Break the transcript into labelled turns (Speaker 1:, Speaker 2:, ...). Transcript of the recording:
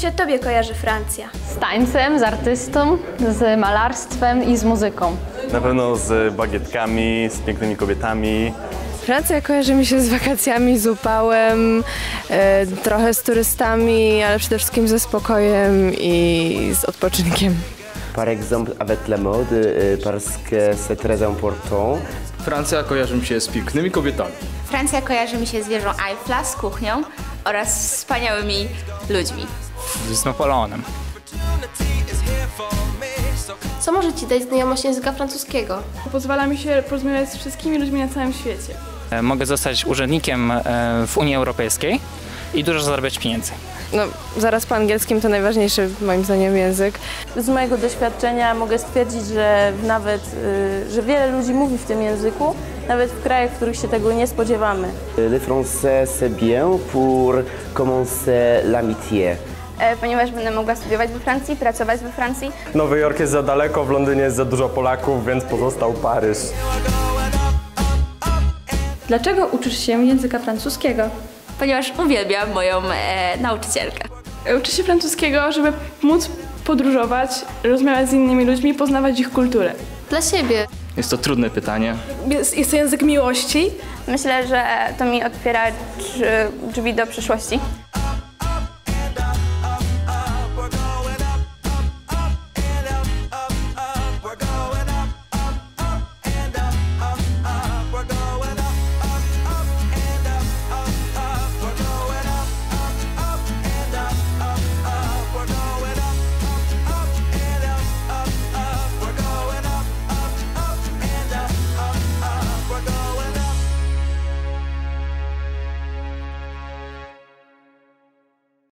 Speaker 1: się tobie kojarzy Francja?
Speaker 2: Z tańcem, z artystą, z malarstwem i z muzyką.
Speaker 3: Na pewno z bagietkami, z pięknymi kobietami.
Speaker 4: Francja kojarzy mi się z wakacjami, z upałem, e, trochę z turystami, ale przede wszystkim ze spokojem i z odpoczynkiem.
Speaker 5: Par exemple, avec la mode, euh, parce que c'est très important.
Speaker 6: Francja kojarzy mi się z pięknymi kobietami.
Speaker 7: Francja kojarzy mi się z wieżą Eiffla, z kuchnią oraz z wspaniałymi ludźmi.
Speaker 6: Z Napoleonem.
Speaker 1: Co może ci dać znajomość języka francuskiego?
Speaker 8: Pozwala mi się porozmawiać z wszystkimi ludźmi na całym świecie.
Speaker 9: E, Mogę zostać urzędnikiem e, w Unii Europejskiej i dużo zarabiać pieniędzy.
Speaker 4: No, zaraz po angielskim to najważniejszy moim zdaniem język.
Speaker 10: Z mojego doświadczenia mogę stwierdzić, że nawet, y, że wiele ludzi mówi w tym języku, nawet w krajach, w których się tego nie spodziewamy.
Speaker 5: Le français, c'est bien pour commencer l'amitié.
Speaker 7: E, ponieważ będę mogła studiować we Francji, pracować we Francji.
Speaker 11: Nowy Jork jest za daleko, w Londynie jest za dużo Polaków, więc pozostał Paryż.
Speaker 1: Dlaczego uczysz się języka francuskiego?
Speaker 7: Ponieważ uwielbiam moją e, nauczycielkę.
Speaker 8: Uczę się francuskiego, żeby móc podróżować, rozmawiać z innymi ludźmi, poznawać ich kulturę.
Speaker 1: Dla siebie.
Speaker 6: Jest to trudne pytanie.
Speaker 8: Jest, jest to język miłości.
Speaker 7: Myślę, że to mi otwiera drzwi do przyszłości.